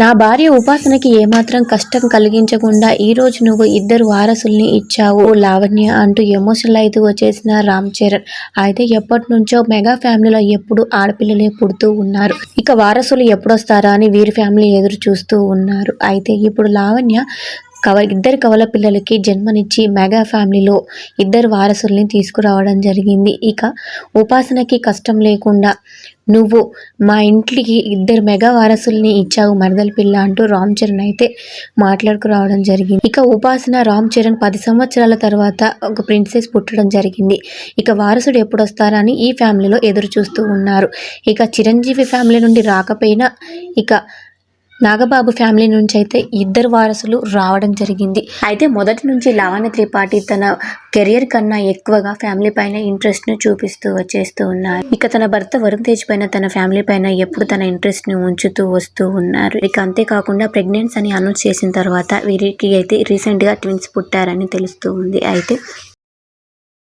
నా భార్య ఉపాసనకి ఏమాత్రం కష్టం కలిగించకుండా ఈ రోజు నువ్వు ఇద్దరు వారసుల్ని ఇచ్చావు లావణ్య అంటూ ఎమోషనల్ అయితే వచ్చేసిన రామ్ చరణ్. అయితే ఎప్పటి నుంచో మెగా ఫ్యామిలీలో ఎప్పుడు ఆడపిల్లలే పుడుతూ ఉన్నారు. ఇక వారసులు ఎప్పుడొస్తారా అని వీరి ఫ్యామిలీ ఎదురు చూస్తూ ఉన్నారు. అయితే ఇప్పుడు లావణ్య కవ ఇద్దరు కవల పిల్లలకి జన్మనిచ్చి మెగా ఫ్యామిలీలో ఇద్దరు వారసుల్ని తీసుకురావడం జరిగింది. ఇక ఉపాసనకి కష్టం లేకుండా నువ్వు మా ఇంటికి ఇద్దరు మెగా వారసుల్ని ఇచ్చావు మరదల పిల్ల అంటూ రామ్ చరణ్ అయితే మాట్లాడుకురావడం జరిగింది. ఇక ఉపాసన రామ్ చరణ్ పది సంవత్సరాల తర్వాత ఒక ప్రిన్సెస్ పుట్టడం జరిగింది. ఇక వారసుడు ఎప్పుడు వస్తారని ఈ ఫ్యామిలీలో ఎదురు చూస్తూ ఉన్నారు. ఇక చిరంజీవి ఫ్యామిలీ నుండి రాకపోయినా ఇక నాగబాబు ఫ్యామిలీ నుంచి అయితే ఇద్దరు వారసులు రావడం జరిగింది. అయితే మొదటి నుంచి లావణ్య త్రిపాఠి తన కెరియర్ కన్నా ఎక్కువగా ఫ్యామిలీ పైన ఇంట్రెస్ట్ను చూపిస్తూ వచ్చేస్తూ ఉన్నారు. ఇక తన భర్త వరుణ్ తేజ్ పైన తన ఫ్యామిలీ పైన ఎప్పుడు తన ఇంట్రెస్ట్ని ఉంచుతూ వస్తూ ఉన్నారు. ఇక అంతేకాకుండా ప్రెగ్నెన్స్ అని అనౌన్స్ చేసిన తర్వాత వీరికి అయితే రీసెంట్గా ట్విన్స్ పుట్టారని తెలుస్తూ ఉంది. అయితే